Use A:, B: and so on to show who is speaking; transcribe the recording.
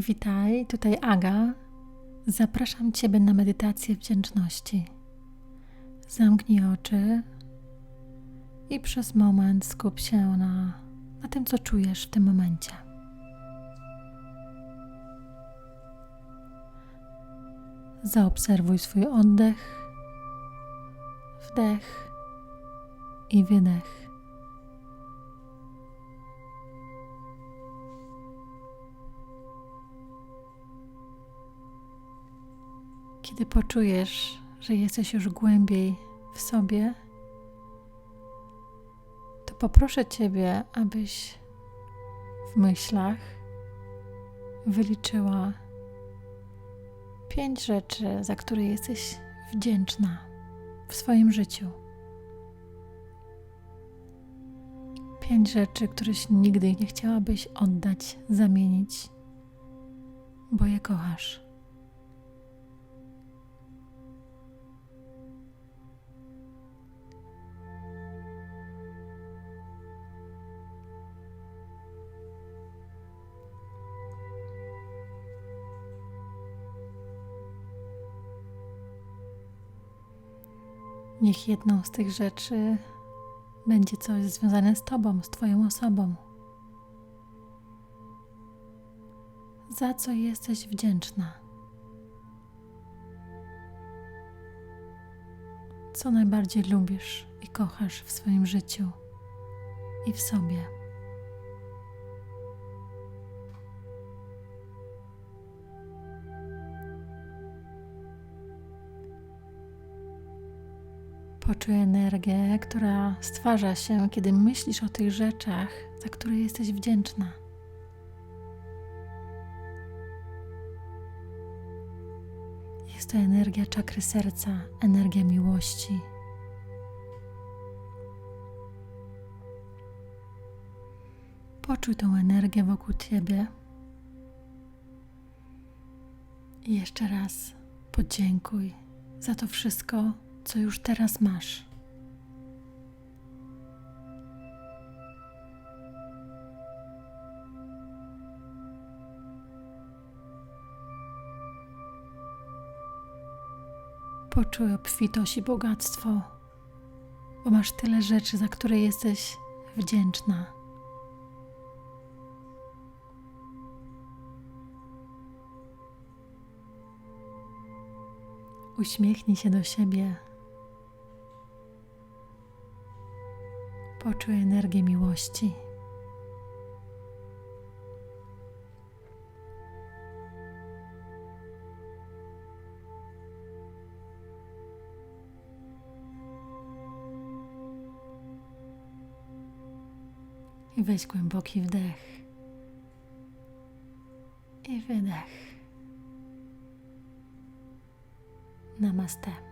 A: Witaj, tutaj Aga. Zapraszam Ciebie na medytację wdzięczności. Zamknij oczy i przez moment skup się na, na tym, co czujesz w tym momencie. Zaobserwuj swój oddech, wdech i wydech. Kiedy poczujesz, że jesteś już głębiej w sobie, to poproszę Ciebie, abyś w myślach wyliczyła pięć rzeczy, za które jesteś wdzięczna w swoim życiu. Pięć rzeczy, których nigdy nie chciałabyś oddać, zamienić, bo je kochasz. Niech jedną z tych rzeczy będzie coś związane z Tobą, z Twoją osobą. Za co jesteś wdzięczna? Co najbardziej lubisz i kochasz w swoim życiu i w sobie? Poczuj energię, która stwarza się, kiedy myślisz o tych rzeczach, za które jesteś wdzięczna. Jest to energia czakry serca, energia miłości. Poczuj tą energię wokół ciebie. I jeszcze raz podziękuj za to wszystko, co już teraz masz. Poczuj obfitość i bogactwo, bo masz tyle rzeczy, za które jesteś wdzięczna. Uśmiechnij się do siebie. Poczuj energię miłości. I weź głęboki wdech i wydech. Namaste.